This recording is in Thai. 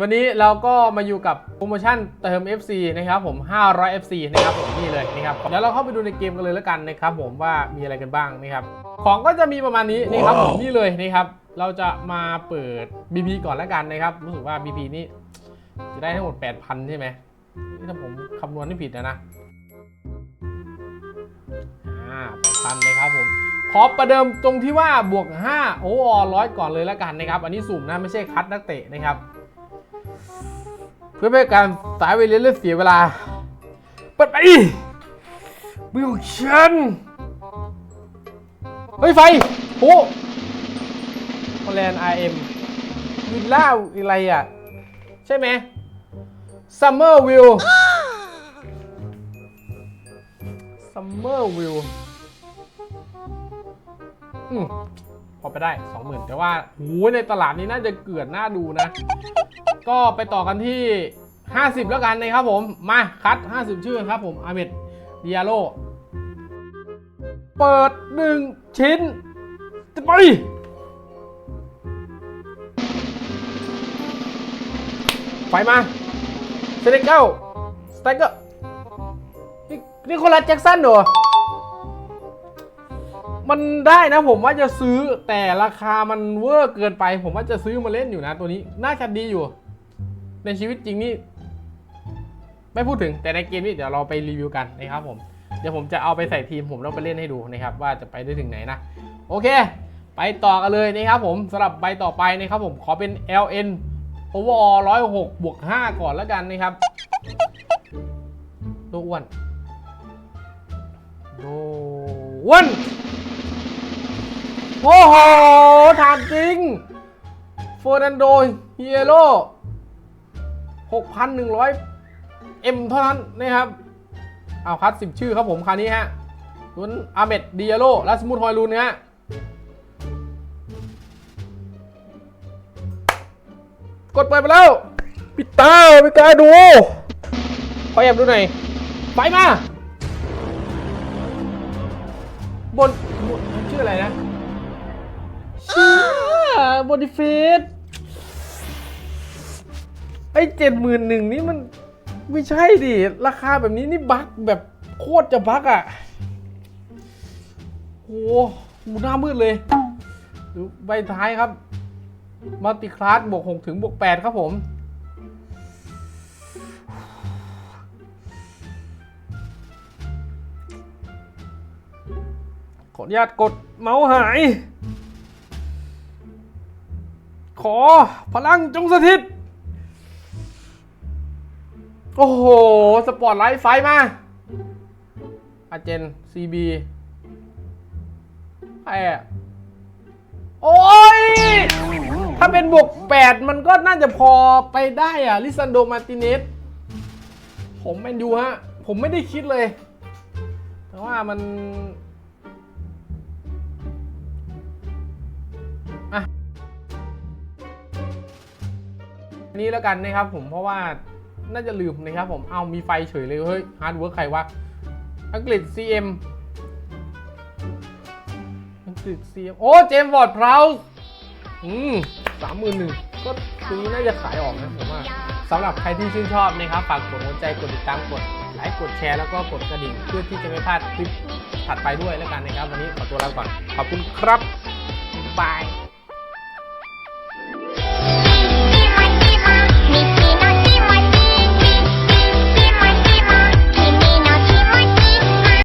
วันนี้เราก็มาอยู่กับโปรโมชั่นเติม FC นะครับผม 500 FC นะครับผมนี่เลยนะครับเดี๋ยวเราเข้าไปดูในเกมกันเลยแล้วกันนะครับผมว่ามีอะไรกันบ้างนะครับของก็จะมีประมาณนี้นี่ครับผมนี่เลยนะครับเราจะมาเปิด BP ก่อนแล้วกันนะครับรู้สึกว่า BP นี่จะได้ทั้งหมด 8,000 ใช่ไหมนี่ถ้าผมคำนวณไม่ผิดนะนะอ่า8,000เลยครับผมขอประเดิมตรงที่ว่าบวก 5 โอ้อร้อยก่อนเลยแล้วกันนะครับอันนี้สุ่มนะไม่ใช่คัดนักเตะนะครับเพื่อไม่ให้การสายเวลาเลือเสียเวลา เปิดไปบิวชัน เฮ้ยไฟโอ้แลนด์ไอเอ็มวิลล่าอะไรอะ ใช่ไหมซัมเมอร์วิวซัมเมอร์วิวอืมพอไปได้ 20,000 แต่ว่าโหในตลาดนี้น่าจะเกือดน่าดูนะ ก็ไปต่อกันที่ 50 แล้วกันนะครับผม มาคัด 50 ชื่อครับผมอาเมดดิอาโล เปิด1ชิ้นจะไปไฟมาเซเนเกิลสไตเกอร์นี่นี่คนละแจ็คสันเหรอ มันได้นะผมว่าจะซื้อแต่ราคามันเวอร์เกินไป ผมว่าจะซื้อมาเล่นอยู่นะตัวนี้ น่าจะดีอยู่ ในชีวิตจริงนี่ ไม่พูดถึงแต่ในเกมนี้เดี๋ยวเราไปรีวิวกันนะครับผมเดี๋ยวผมจะเอาไปใส่ทีมผมแล้วไปเล่นให้ดูนะครับว่าจะไปได้ถึงไหนนะโอเค ไปต่อกันเลยนะครับผมสำหรับใบต่อไปนะครับผมขอเป็น LN overall 106บวก5ก่อนแล้วกันนะครับตัวอ้วนโดอ้วนโอ้โหถามจริงเฟอร์นันโดเฮียโร่6,100 M เท่านั้นนะครับเอาคัด 10 ชื่อครับผมคราวนี้ฮะลุนอาเมดดิยาโลและสมุทฮอยลูนฮะกดเปิดไปแล้วปิดตาไม่กล้าดูขอแอบดูหน่อยไปมาบนบนชื่ออะไรนะชื่อบอดี้เฟสไอ้เจ็ดหมื่นหนึ่งนี่มัน ไม่ใช่ดิ ราคาแบบนี้นี่บั๊กแบบโคตรจะบั๊กอะโอ้โหหูหน้ามืดเลย ดูใบท้ายครับมัลติคลาสบวก6ถึงบวก8ครับผม ขออนุญาตกดเมาส์หาย ขอพลังจงสถิต โอ้โห สปอร์ตไลท์ไฟมาอาเจนซีบีไอ้อะโอ้ย ถ้าเป็นบวก 8 มันก็น่าจะพอไปได้อะลิซันโดมาติเนสผมแมนยูฮะ ผมไม่ได้คิดเลย แต่ว่ามันนี้แล้วกันนะครับผมเพราะว่า น่าจะลืมนะครับผม เอามีไฟเฉยเลย เฮ้ย ฮาร์ดเวิร์กใครวะ อังกฤษ CM อังกฤษ CM โอ้ เจมส์วอร์ดพราวส์อืมสามหมื่นหนึ่งก็ตัวนี้น่าจะขายออกนะผมว่าสำหรับใครที่ชื่นชอบนะครับ ฝากกดหัวใจ กดติดตาม กดไลค์ กดแชร์ แล้วก็กดกระดิ่ง เพื่อที่จะไม่พลาดคลิปถัดไปด้วยแล้วกันนะครับ วันนี้ขอตัวลาไปก่อน ขอบคุณครับบาย